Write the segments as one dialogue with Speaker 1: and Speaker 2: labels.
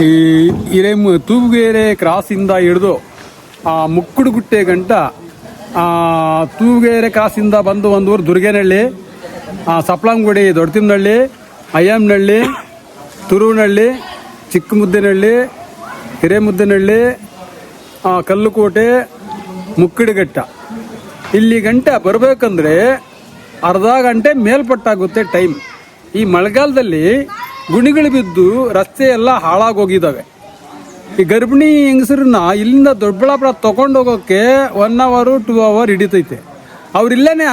Speaker 1: ಈ ಹಿರೇ ತೂಗೇರೆ ಕ್ರಾಸಿಂದ ಹಿಡಿದು ಆ ಮುಕ್ಕುಡುಗುಟ್ಟೆ ಗಂಟ ಆ, ತೂಗುಗೆರೆ ಕ್ರಾಸಿಂದ ಬಂದು ಒಂದು ಊರು ದುರ್ಗೇನಹಳ್ಳಿ ಸಪ್ಲಂಗುಡಿ ದೊಡ್ಡತಿಮ್ನಹಳ್ಳಿ ಅಯ್ಯಮ್ನಹಳ್ಳಿ ತುರುವನಹಳ್ಳಿ ಚಿಕ್ಕಮುದ್ದೇನಹಳ್ಳಿ ಹಿರೇಮುದ್ದೇನಹಳ್ಳಿ ಕಲ್ಲುಕೋಟೆ ಮುಕ್ಕಿಡಿಘಟ್ಟ. ಇಲ್ಲಿ ಗಂಟ ಬರಬೇಕಂದ್ರೆ ಅರ್ಧ ಗಂಟೆ ಮೇಲ್ಪಟ್ಟಾಗುತ್ತೆ ಟೈಮ್. ಈ ಮಳೆಗಾಲದಲ್ಲಿ ಗುಣಿಗಳು ಬಿದ್ದು ರಸ್ತೆ ಎಲ್ಲ ಹಾಳಾಗೋಗಿದ್ದಾವೆ. ಈ ಗರ್ಭಿಣಿ ಹೆಂಗಸರನ್ನ ಇಲ್ಲಿಂದ ದೊಡ್ಡಬಳ್ಳಾಪುರ ತಗೊಂಡು ಹೋಗೋಕ್ಕೆ ಒನ್ ಅವರು ಟೂ ಅವರ್ ಹಿಡಿತೈತೆ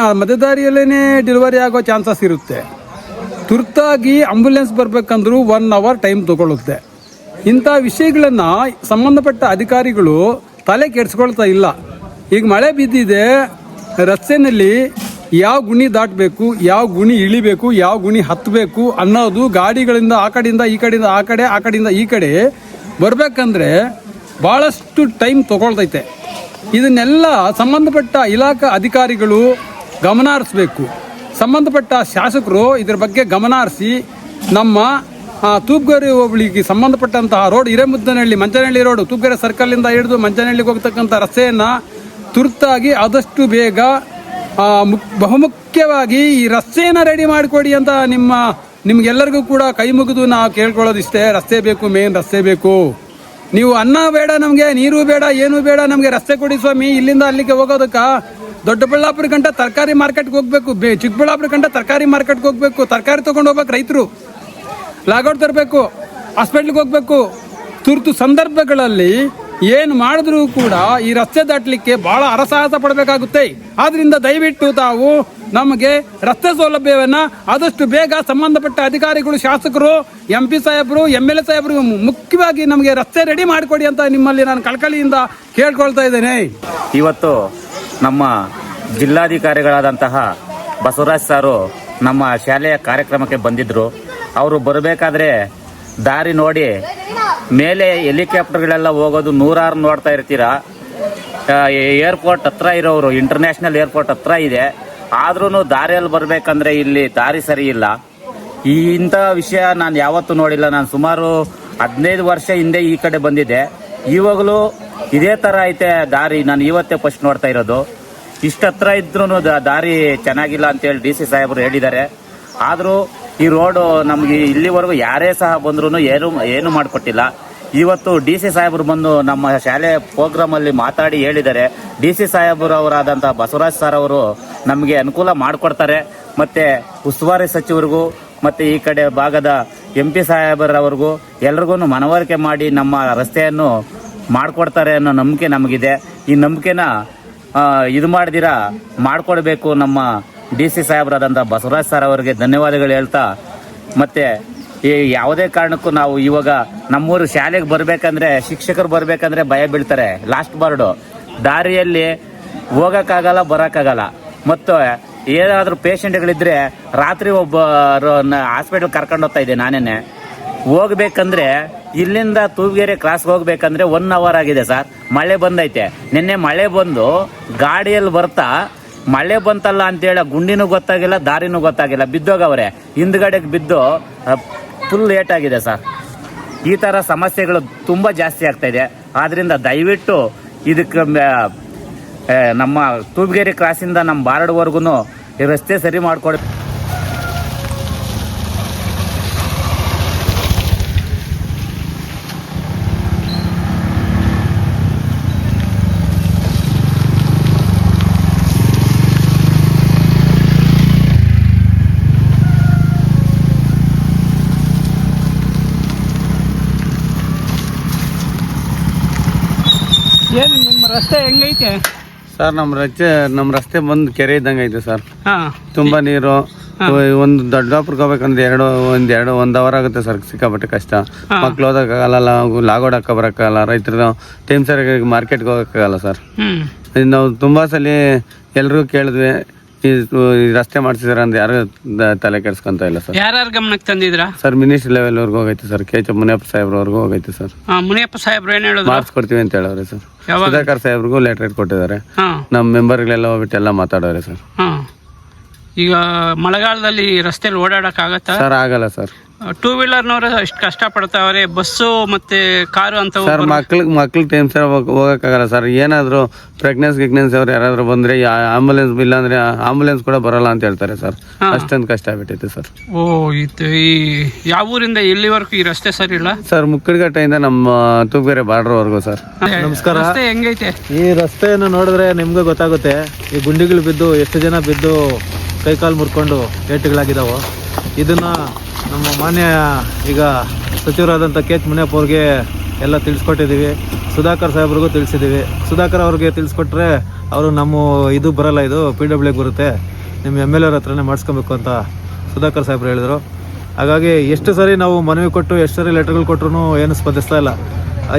Speaker 1: ಆ ಮಧ್ಯದಾರಿಯಲ್ಲೇ ಡೆಲಿವರಿ ಆಗೋ ಚಾನ್ಸಸ್ ಇರುತ್ತೆ. ತುರ್ತಾಗಿ ಆಂಬುಲೆನ್ಸ್ ಬರಬೇಕಂದ್ರೂ ಒನ್ ಅವರ್ ಟೈಮ್ ತಗೊಳ್ಳುತ್ತೆ ಇಂಥ ವಿಷಯಗಳನ್ನು ಸಂಬಂಧಪಟ್ಟ ಅಧಿಕಾರಿಗಳು ತಲೆ ಕೆಡಿಸ್ಕೊಳ್ತಾ ಇಲ್ಲ. ಈಗ ಮಳೆ ಬಿದ್ದಿದೆ, ರಸ್ತೆನಲ್ಲಿ ಯಾವ ಗುಣಿ ದಾಟಬೇಕು, ಯಾವ ಗುಣಿ ಇಳಿಬೇಕು, ಯಾವ ಗುಣಿ ಹತ್ತಬೇಕು ಅನ್ನೋದು ಗಾಡಿಗಳಿಂದ ಆ ಕಡೆಯಿಂದ ಈ ಕಡೆಯಿಂದ ಆ ಕಡೆ, ಆ ಕಡೆಯಿಂದ ಈ ಕಡೆ ಬರಬೇಕಂದ್ರೆ ಭಾಳಷ್ಟು ಟೈಮ್ ತಗೊಳ್ತೈತೆ. ಇದನ್ನೆಲ್ಲ ಸಂಬಂಧಪಟ್ಟ ಇಲಾಖಾ ಅಧಿಕಾರಿಗಳು ಗಮನ ಹರಿಸ್ಬೇಕು ಸಂಬಂಧಪಟ್ಟ ಶಾಸಕರು ಇದ್ರ ಬಗ್ಗೆ ಗಮನ ಹರಿಸಿ ನಮ್ಮ ತೂಪ್ಗರಿ ಹೋಬಳಿಗೆ ಸಂಬಂಧಪಟ್ಟಂತಹ ರೋಡ್, ಹಿರೇಮುದ್ದನಹಳ್ಳಿ ಮಂಚನಹಳ್ಳಿ ರೋಡ್ ತೂಪ್ಗೆರೆ ಸರ್ಕಲಿಂದ ಹಿಡಿದು ಮಂಚನಹಳ್ಳಿಗೆ ಹೋಗ್ತಕ್ಕಂಥ ರಸ್ತೆಯನ್ನು ತುರ್ತಾಗಿ ಆದಷ್ಟು ಬೇಗ ಬಹುಮುಖ್ಯವಾಗಿ ಈ ರಸ್ತೆಯನ್ನು ರೆಡಿ ಮಾಡಿಕೊಡಿ ಅಂತ ನಿಮ್ಮ, ನಿಮ್ಗೆಲ್ಲರಿಗೂ ಕೂಡ ಕೈ ಮುಗಿದು ನಾವು ಕೇಳ್ಕೊಳ್ಳೋದಿಷ್ಟೇ. ರಸ್ತೆ ಬೇಕು ಮೇನ್ ರಸ್ತೆ ಬೇಕು. ನೀವು ಅನ್ನ ಬೇಡ ನಮಗೆ, ನೀರು ಬೇಡ, ಏನು ಬೇಡ, ನಮಗೆ ರಸ್ತೆ ಕೊಡಿ ಸ್ವಾಮಿ. ಇಲ್ಲಿಂದ ಅಲ್ಲಿಗೆ ಹೋಗೋದಕ್ಕ ದೊಡ್ಡಬಳ್ಳಾಪುರ ಗಂಟ ತರಕಾರಿ ಮಾರ್ಕೆಟ್ಗೆ ಹೋಗ್ಬೇಕು. ಬೇ, ಚಿಕ್ಕಬಳ್ಳಾಪುರ ಗಂಟ ತರಕಾರಿ ಮಾರ್ಕೆಟ್ಗೆ ಹೋಗ್ಬೇಕು. ತರಕಾರಿ ತೊಗೊಂಡು ಹೋಗ್ಬೇಕು ರೈತರು. ಲಾಗೌಟ್ ತರಬೇಕು ಹಾಸ್ಪಿಟ್ಲಿಗೆ ಹೋಗ್ಬೇಕು. ತುರ್ತು ಸಂದರ್ಭಗಳಲ್ಲಿ ಏನು ಮಾಡಿದ್ರೂ ಕೂಡ ಈ ರಸ್ತೆ ದಾಟಲಿಕ್ಕೆ ಬಹಳ ಅರಸಾಹಸ ಪಡಬೇಕಾಗುತ್ತೆ. ಆದ್ರಿಂದ ದಯವಿಟ್ಟು ತಾವು ನಮಗೆ ರಸ್ತೆ ಸೌಲಭ್ಯವನ್ನು ಆದಷ್ಟು ಬೇಗ ಸಂಬಂಧಪಟ್ಟ ಅಧಿಕಾರಿಗಳು, ಶಾಸಕರು ಎಂ ಪಿ ಸಾಹೇಬರು ಎಂ ಎಲ್ ಎ ಸಾಹೇಬರು ಮುಖ್ಯವಾಗಿ ನಮಗೆ ರಸ್ತೆ ರೆಡಿ ಮಾಡಿಕೊಡಿ ಅಂತ ನಿಮ್ಮಲ್ಲಿ ನಾನು ಕಳಕಳಿಯಿಂದ ಕೇಳ್ಕೊಳ್ತಾ ಇದ್ದೇನೆ.
Speaker 2: ಇವತ್ತು ನಮ್ಮ ಜಿಲ್ಲಾಧಿಕಾರಿಗಳಾದಂತಹ ಬಸವರಾಜ್ ಸಾರು ನಮ್ಮ ಶಾಲೆಯ ಕಾರ್ಯಕ್ರಮಕ್ಕೆ ಬಂದಿದ್ದರು ಅವರು ಬರಬೇಕಾದ್ರೆ ದಾರಿ ನೋಡಿ ಮೇಲೆ ಹೆಲಿಕಾಪ್ಟರ್ಗಳೆಲ್ಲ ಹೋಗೋದು ನೂರಾರು ನೋಡ್ತಾ ಇರ್ತೀರಾ. ಏರ್ಪೋರ್ಟ್ ಹತ್ರ ಇರೋರು ಇಂಟರ್ನ್ಯಾಷನಲ್ ಏರ್ಪೋರ್ಟ್ ಹತ್ರ ಇದೆ. ಆದ್ರೂ ದಾರಿಯಲ್ಲಿ ಬರಬೇಕಂದ್ರೆ ಇಲ್ಲಿ ದಾರಿ ಸರಿ ಇಲ್ಲ. ಇಂಥ ವಿಷಯ ನಾನು ಯಾವತ್ತೂ ನೋಡಿಲ್ಲ. ನಾನು ಸುಮಾರು ಹದಿನೈದು ವರ್ಷ ಹಿಂದೆ ಈ ಕಡೆ ಬಂದಿದ್ದೆ. ಇವಾಗಲೂ ಇದೇ ಥರ ಐತೆ ದಾರಿ. ನಾನು ಇವತ್ತೇ ಫಸ್ಟ್ ನೋಡ್ತಾ ಇರೋದು. ಇಷ್ಟ ಹತ್ರ ಇದ್ರೂ ದಾರಿ ಚೆನ್ನಾಗಿಲ್ಲ ಅಂತೇಳಿ ಡಿ ಸಿ ಸಾಹೇಬರು ಹೇಳಿದ್ದಾರೆ. ಆದರೂ ಈ ರೋಡು ನಮಗೆ ಇಲ್ಲಿವರೆಗೂ ಯಾರೇ ಸಹ ಬಂದ್ರೂ ಏನು ಏನು ಮಾಡಿಕೊಟ್ಟಿಲ್ಲ. ಇವತ್ತು ಡಿ ಸಿ ಸಾಹೇಬರು ಬಂದು ನಮ್ಮ ಶಾಲೆ ಪ್ರೋಗ್ರಾಮಲ್ಲಿ ಮಾತಾಡಿ ಹೇಳಿದ್ದಾರೆ ಡಿ ಸಿ ಸಾಹೇಬರವರಾದಂಥ ಬಸವರಾಜ್ ಸರ್ ಅವರು ನಮಗೆ ಅನುಕೂಲ ಮಾಡಿಕೊಡ್ತಾರೆ. ಮತ್ತೆ ಉಸ್ತುವಾರಿ ಸಚಿವರಿಗೂ, ಮತ್ತೆ ಈ ಕಡೆ ಭಾಗದ ಎಂ ಪಿ ಸಾಹೇಬರವರೆಗೂ ಎಲ್ರಿಗೂ ಮನವರಿಕೆ ಮಾಡಿ ನಮ್ಮ ರಸ್ತೆಯನ್ನು ಮಾಡಿಕೊಡ್ತಾರೆ ಅನ್ನೋ ನಂಬಿಕೆ ನಮಗಿದೆ. ಈ ನಂಬಿಕೆನ ಇದು ಮಾಡ್ದಿರ ಮಾಡಿಕೊಡ್ಬೇಕು ನಮ್ಮ ಡಿ ಸಿ ಸಾಹೇಬರಾದಂಥ ಬಸವರಾಜ್ ಸರ್ ಅವರಿಗೆ ಧನ್ಯವಾದಗಳು ಹೇಳ್ತಾ, ಮತ್ತೆ ಈ ಯಾವುದೇ ಕಾರಣಕ್ಕೂ ನಾವು ಇವಾಗ ನಮ್ಮೂರು ಶಾಲೆಗೆ ಬರಬೇಕಂದ್ರೆ, ಶಿಕ್ಷಕರು ಬರಬೇಕಂದ್ರೆ ಭಯ ಬೀಳ್ತಾರೆ. ಲಾಸ್ಟ್ ಬಾರ್ಡು ದಾರಿಯಲ್ಲಿ ಹೋಗೋಕ್ಕಾಗಲ್ಲ, ಬರೋಕ್ಕಾಗಲ್ಲ. ಮತ್ತು ಏನಾದರೂ ಪೇಷಂಟ್ಗಳಿದ್ದರೆ ರಾತ್ರಿ ಒಬ್ಬ ಹಾಸ್ಪಿಟಲ್ ಕರ್ಕೊಂಡು ಹೋಗ್ತಾ ಇದ್ದೆ ನಾನೇನೆ. ಹೋಗ್ಬೇಕಂದ್ರೆ ಇಲ್ಲಿಂದ ತೂಗೇರಿ ಕ್ರಾಸ್ಗೆ ಹೋಗ್ಬೇಕಂದ್ರೆ ಒನ್ ಅವರ್ ಆಗಿದೆ ಸರ್. ಮಳೆ ಬಂದೈತೆ. ನಿನ್ನೆ ಮಳೆ ಬಂದು ಗಾಡಿಯಲ್ಲಿ ಬರ್ತಾ ಮಳೆ ಬಂತಲ್ಲ ಅಂತೇಳಿ ಗುಂಡಿನೂ ಗೊತ್ತಾಗಿಲ್ಲ, ದಾರಿನೂ ಗೊತ್ತಾಗಿಲ್ಲ. ಬಿದ್ದೋಗವ್ರೆ, ಹಿಂದ್ಗಡೆಗೆ ಬಿದ್ದು ಫುಲ್ ಲೇಟ್ ಆಗಿದೆ ಸರ್. ಈ ಥರ ಸಮಸ್ಯೆಗಳು ತುಂಬ ಜಾಸ್ತಿ ಆಗ್ತಾ ಇದೆ. ಆದ್ರಿಂದ ದಯವಿಟ್ಟು ಇದಕ್ಕೆ ನಮ್ಮ ತೂಬಗೇರಿ ಕ್ರಾಸಿಂದ ನಮ್ಮ ಬಾರಡ್ವರ್ಗು ಈ ರಸ್ತೆ ಸರಿ ಮಾಡಿಕೊಡಿ
Speaker 1: ಏನು ನಿಮ್ಮ ರಸ್ತೆ ಹೆಂಗೈತೆ?
Speaker 3: ಸರ್ ನಮ್ಮ ರಸ್ತೆ ನಮ್ಮ ರಸ್ತೆ ಬಂದು ಕೆರೆ ಇದ್ದಂಗೆ ಐತೆ ಸರ್.
Speaker 1: ಹಾಂ.
Speaker 3: ತುಂಬಾ ನೀರು ಒಂದು ದೊಡ್ಡಾಪುರಕ್ಕೆ ಹೋಗ್ಬೇಕಂದ್ರೆ ಎರಡು ಒಂದ್ ಎರಡು ಒಂದ್ ಅವರ್ ಆಗುತ್ತೆ ಸರ್ ಸಿಕ್ಕಾಪಟ್ಟೆ ಕಷ್ಟ. ಮಕ್ಳು ಓದಕ್ಕಾಗಲ್ಲ ಲಾಗೋಡ್ ಹಾಕ ಬರಕ್ಕಾಗಲ್ಲ ರೈತರು ಟೈಮ್ ಸರಿಯಾಗಿ ಮಾರ್ಕೆಟ್ಗೆ ಹೋಗೋಕ್ಕಾಗಲ್ಲ ಸರ್. ನಾವು ತುಂಬಾ ಸಲ ಎಲ್ಲರೂ ಕೇಳಿದ್ವಿ ಈ ರಸ್ತೆ ಮಾಡಿಸಿದಾರೆ ಅಂತ ಯಾರು ದ- ತಲೆ ಕೆಡ್ಸ್ಕೊಂತ ಇಲ್ಲ ಸರ್?
Speaker 1: ಯಾರ್ಯಾರ ಗಮನಕ್ಕೆ ತಂದಿದ್ರಾ?
Speaker 3: ಸರ್ ಮಿನಿಸ್ಟ್ರಿ ಲೆವೆಲ್ವರೆಗೂ ಹೋಗೈತೆ ಸರ್. ಕೆ ಎಚ್ ಮುನಿಯಪ್ಪ ಸಾಹೇಬ್ರವರೆಗೂ ಹೋಗೈತೆ ಸರ್.
Speaker 1: ಹಾಂ ಮುನಿಯಪ್ಪ ಸಾಹೇಬ್ರು ಏನು ಹೇಳಿದ್ರು?
Speaker 3: ಮಾಡಿಸ್ಕೊಡ್ತೀವಿ ಅಂತ ಹೇಳವ್ರೆ ಸರ್.
Speaker 1: ಯಾವಾಗ?
Speaker 3: ಸುಧಾಕರ್ ಸಾಹೇಬ್ರಿಗೂ ಲೆಟರ್ ಕೊಟ್ಟಿದ್ದಾರೆ.
Speaker 1: ಹಾ.
Speaker 3: ನಮ್ಮ ಮೆಂಬರ್ಗಳೆಲ್ಲ ಹೋಗ್ಬಿಟ್ಟು ಎಲ್ಲ ಮಾತಾಡೋರೆ ಸರ್.
Speaker 1: ಹಾಂ. ಈಗ ಮಳೆಗಾಲದಲ್ಲಿ ರಸ್ತೆಯಲ್ಲಿ ಓಡಾಡಕ್ಕಾಗತ್ತಾ?
Speaker 3: ಸರ್ ಆಗಲ್ಲ ಸರ್.
Speaker 4: ಟೂ ವೀಲರ್ನವರು ಅಷ್ಟು ಕಷ್ಟಪಡ್ತಾವ್ರೆ ಬಸ್ಸು ಮತ್ತೆ ಕಾರು ಅಂತ
Speaker 3: ಸರ್ ಮಕ್ಳಿಗೆ ಮಕ್ಳು ಟೈಮ್ ಸರ್ ಹೋಗಕ್ಕಾಗಲ್ಲ ಸರ್ ಏನಾದ್ರು ಪ್ರೆಗ್ನೆನ್ಸ್ ಗಿಗ್ನೆನ್ಸ್ ಅವ್ರು ಯಾರಾದ್ರೂ ಬಂದ್ರೆ ಆಂಬುಲೆನ್ಸ್ ಇಲ್ಲ ಅಂದ್ರೆ ಆಂಬುಲೆನ್ಸ್ ಕೂಡ ಬರಲ್ಲ ಅಂತ ಹೇಳ್ತಾರೆ ಸರ್ ಅಷ್ಟೊಂದು ಕಷ್ಟ ಆಗ್ಬಿಟ್ಟಿತ್ತು ಸರ್
Speaker 4: ಓ ಇದು ಈ ಯಾವ ಊರಿಂದ ಇಲ್ಲಿವರೆಗೂ ಈ ರಸ್ತೆ ಸರಿ ಇಲ್ಲ?
Speaker 3: ಸರ್ ಮುಕ್ಕಡಗಟ್ಟೆಯಿಂದ ನಮ್ಮ ತೂಬೇರೆ ಬಾರ್ಡ್ರ್ವರೆಗೂ ಸರ್
Speaker 5: ನಮಸ್ಕಾರ.
Speaker 4: ರಸ್ತೆ ಹೆಂಗೈತೆ?
Speaker 5: ಈ ರಸ್ತೆಯನ್ನು ನೋಡಿದ್ರೆ ನಿಮಗೆ ಗೊತ್ತಾಗುತ್ತೆ. ಈ ಗುಂಡಿಗಳು ಬಿದ್ದು ಎಷ್ಟು ಜನ ಬಿದ್ದು ಕೈಕಾಲು ಮುರ್ಕೊಂಡು ಏಟುಗಳಾಗಿದ್ದಾವೆ. ಇದನ್ನ ನಮ್ಮ ಮಾನ್ಯ ಈಗ ಸಚಿವರಾದಂಥ ಕೆ ಎಚ್ ಮುನಿಯಪ್ಪ ಅವ್ರಿಗೆ ಎಲ್ಲ ತಿಳಿಸ್ಕೊಟ್ಟಿದ್ದೀವಿ. ಸುಧಾಕರ್ ಸಾಹೇಬ್ರಿಗೂ ತಿಳಿಸಿದ್ದೀವಿ. ಸುಧಾಕರ್ ಅವ್ರಿಗೆ ತಿಳಿಸ್ಕೊಟ್ರೆ ಅವರು ನಮ್ಮ ಇದು ಬರಲ್ಲ, ಇದು ಪಿ ಡಬ್ಲ್ಯೂಗೆ ಬರುತ್ತೆ. ನಿಮ್ಮ ಎಂ ಎಲ್ ಅವ್ರ ಹತ್ರನೇ ಮಾಡಿಸ್ಕೊಬೇಕು ಅಂತ ಸುಧಾಕರ್ ಸಾಹೇಬ್ರು ಹೇಳಿದರು. ಹಾಗಾಗಿ ಎಷ್ಟು ಸರಿ ನಾವು ಮನವಿ ಕೊಟ್ಟು, ಎಷ್ಟು ಸರಿ ಲೆಟರ್ಗಳು ಕೊಟ್ಟರು ಏನು ಸ್ಪಂದಿಸ್ತಾ ಇಲ್ಲ.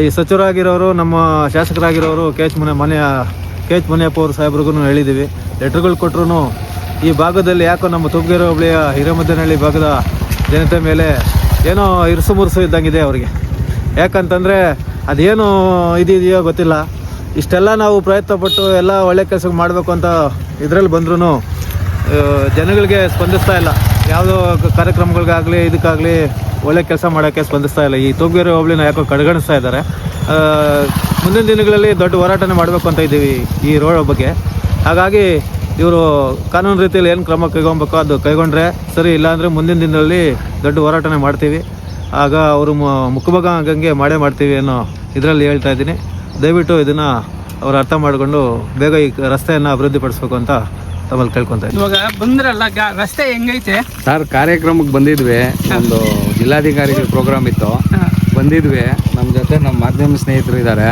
Speaker 5: ಈ ಸಚಿವರಾಗಿರೋರು, ನಮ್ಮ ಶಾಸಕರಾಗಿರೋರು ಕೆ ಎಚ್ ಮುನಿಯ ಮನೆಯ ಕೆ ಎಚ್ ಮುನಿಯಪ್ಪ ಅವ್ರ ಸಾಹೇಬ್ರಿಗೂ ಹೇಳಿದ್ದೀವಿ. ಲೆಟ್ರ್ಗಳು ಕೊಟ್ಟರು ಈ ಭಾಗದಲ್ಲಿ ಯಾಕೋ ನಮ್ಮ ತುಮಕೂರು ಹೋಬಳಿಯ ಹಿರೇಮದ್ದನಹಳ್ಳಿ ಭಾಗದ ಜನತೆ ಮೇಲೆ ಏನೋ ಇರುಸು ಮುರುಸು ಇದ್ದಂಗಿದೆ ಅವರಿಗೆ. ಯಾಕಂತಂದರೆ ಅದೇನು ಇದೆಯೋ ಗೊತ್ತಿಲ್ಲ. ಇಷ್ಟೆಲ್ಲ ನಾವು ಪ್ರಯತ್ನ ಪಟ್ಟು ಎಲ್ಲ ಒಳ್ಳೆ ಕೆಲಸ ಮಾಡಬೇಕು ಅಂತ ಇದರಲ್ಲಿ ಬಂದ್ರೂ ಜನಗಳಿಗೆ ಸ್ಪಂದಿಸ್ತಾ ಇಲ್ಲ. ಯಾವುದೋ ಕಾರ್ಯಕ್ರಮಗಳಿಗಾಗಲಿ, ಇದಕ್ಕಾಗಲಿ ಒಳ್ಳೆ ಕೆಲಸ ಮಾಡೋಕ್ಕೆ ಸ್ಪಂದಿಸ್ತಾ ಇಲ್ಲ. ಈ ತೂಗೇರಿ ಹೋಬಳಿನ ಯಾಕೋ ಕಡೆಗಣಿಸ್ತಾ ಇದ್ದಾರೆ. ಮುಂದಿನ ದಿನಗಳಲ್ಲಿ ದೊಡ್ಡ ಹೋರಾಟನೇ ಮಾಡಬೇಕು ಅಂತ ಇದ್ದೀವಿ ಈ ರೋಡ್ ಬಗ್ಗೆ. ಹಾಗಾಗಿ ಇವರು ಕಾನೂನು ರೀತಿಯಲ್ಲಿ ಏನು ಕ್ರಮ ಕೈಗೊಂಬೇಕು ಅದು ಕೈಗೊಂಡ್ರೆ ಸರಿ ಇಲ್ಲಾಂದರೆ ಮುಂದಿನ ದಿನದಲ್ಲಿ ದೊಡ್ಡ ಹೋರಾಟನೇ ಮಾಡ್ತೀವಿ. ಆಗ ಅವರು ಮುಖಭಾಗ ಆಗಂಗೆ ಮಾಡೇ ಮಾಡ್ತೀವಿ ಅನ್ನೋ ಇದರಲ್ಲಿ ಹೇಳ್ತಾ ಇದ್ದೀನಿ. ದಯವಿಟ್ಟು ಇದನ್ನು ಅವ್ರು ಅರ್ಥ ಮಾಡಿಕೊಂಡು ಬೇಗ ಈ ರಸ್ತೆಯನ್ನು ಅಭಿವೃದ್ಧಿಪಡಿಸ್ಬೇಕು ಅಂತ ತಮ್ಮಲ್ಲಿ ಕೇಳ್ಕೊತಾ ಇದ್ದೀನಿ.
Speaker 4: ಇವಾಗ ಬಂದ್ರಲ್ಲ ರಸ್ತೆ ಹೆಂಗೈತೆ?
Speaker 3: ಸರ್ ಕಾರ್ಯಕ್ರಮಕ್ಕೆ ಬಂದಿದ್ವಿ. ಒಂದು ಜಿಲ್ಲಾಧಿಕಾರಿಗಳ ಪ್ರೋಗ್ರಾಮ್ ಇತ್ತು. ಬಂದಿದ್ವಿ. ಜೊತೆ ನಮ್ಮ ಮಾಧ್ಯಮ ಸ್ನೇಹಿತರು ಇದ್ದಾರೆ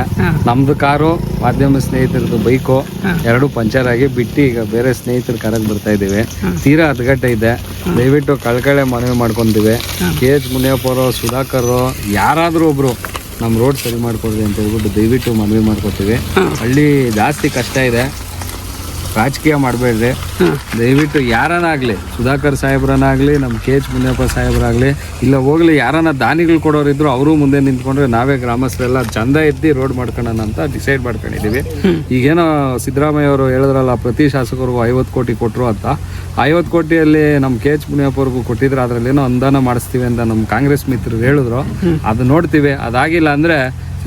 Speaker 3: ನಮ್ದು ಕಾರು ಮಾಧ್ಯಮ ಸ್ನೇಹಿತರದ್ದು ಬೈಕು ಎರಡು ಪಂಚರ್ ಆಗಿ ಬಿಟ್ಟು ಈಗ ಬೇರೆ ಸ್ನೇಹಿತರ ಕಾರಲ್ಲಿ ಬರ್ತಾ ಇದ್ದೀವಿ. ತೀರಾ ಹದಗಟ್ಟೆ ಇದೆ. ದಯವಿಟ್ಟು ಕಳ್ಕಳೆ ಮನವಿ ಮಾಡ್ಕೊಂತೀವಿ. ಕೆ ಎಚ್ ಮುನಿಯಪ್ಪರು ಸುಧಾಕರ್ ಯಾರಾದರೂ ಒಬ್ರು ನಮ್ಮ ರೋಡ್ ಸರಿ ಮಾಡ್ಕೊಡ್ರಿ ಅಂತ ಹೇಳ್ಬಿಟ್ಟು ದಯವಿಟ್ಟು ಮನವಿ ಮಾಡ್ಕೊತೀವಿ. ಹಳ್ಳಿ ಜಾಸ್ತಿ ಕಷ್ಟ ಇದೆ. ರಾಜಕೀಯ ಮಾಡಬೇಡ್ರಿ ದಯವಿಟ್ಟು ಯಾರನ್ನಾಗಲಿ ಸುಧಾಕರ್ ಸಾಹೇಬ್ರನ್ನಾಗಲಿ ನಮ್ಮ ಕೆ ಎಚ್ ಮುನಿಯಪ್ಪ ಸಾಹೇಬ್ರಾಗಲಿ ಇಲ್ಲ ಹೋಗ್ಲಿ ಯಾರನ್ನ ದಾನಿಗಳು ಕೊಡೋರಿದ್ರು ಅವರು ಮುಂದೆ ನಿಂತ್ಕೊಂಡ್ರೆ ನಾವೇ ಗ್ರಾಮಸ್ಥರೆಲ್ಲ ಚಂದ ಎತ್ತಿ ರೋಡ್ ಮಾಡ್ಕೊಳ್ಳೋಣ ಅಂತ ಡಿಸೈಡ್ ಮಾಡ್ಕೊಂಡಿದ್ದೀವಿ ಈಗೇನೋ ಸಿದ್ದರಾಮಯ್ಯ ಅವರು ಹೇಳಿದ್ರಲ್ಲ ಪ್ರತಿ ಶಾಸಕರಿಗೂ ಐವತ್ತು ಕೋಟಿ ಕೊಟ್ಟರು ಅಂತ. ಐವತ್ತು ಕೋಟಿಯಲ್ಲಿ ನಮ್ಮ ಕೆ ಎಚ್ ಮುನಿಯಪ್ಪವ್ರಿಗೂ ಕೊಟ್ಟಿದ್ರೆ ಅದರಲ್ಲಿ ಏನೋ ಅನುದಾನ ಮಾಡಿಸ್ತೀವಿ ಅಂತ ನಮ್ಮ ಕಾಂಗ್ರೆಸ್ ಮಿತ್ರರು ಹೇಳಿದ್ರು. ಅದು ನೋಡ್ತೀವಿ. ಅದಾಗಿಲ್ಲ ಅಂದರೆ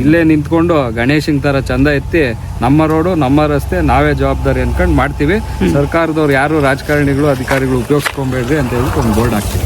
Speaker 3: ಇಲ್ಲೇ ನಿಂತ್ಕೊಂಡು ಗಣೇಶನ್ ತರ ಚಂದ ಎತ್ತಿ ನಮ್ಮ ರೋಡು ನಮ್ಮ ರಸ್ತೆ ನಾವೇ ಜವಾಬ್ದಾರಿ ಅನ್ಕೊಂಡು ಮಾಡ್ತೀವಿ. ಸರ್ಕಾರದವ್ರು ಯಾರು ರಾಜಕಾರಣಿಗಳು ಅಧಿಕಾರಿಗಳು ಉಪಯೋಗಿಸ್ಕೊಂಬೇಡ್ರಿ ಅಂತ ಹೇಳ್ಬಿಟ್ಟು ಒಂದು ಬೋರ್ಡ್ ಹಾಕ್ತೀವಿ.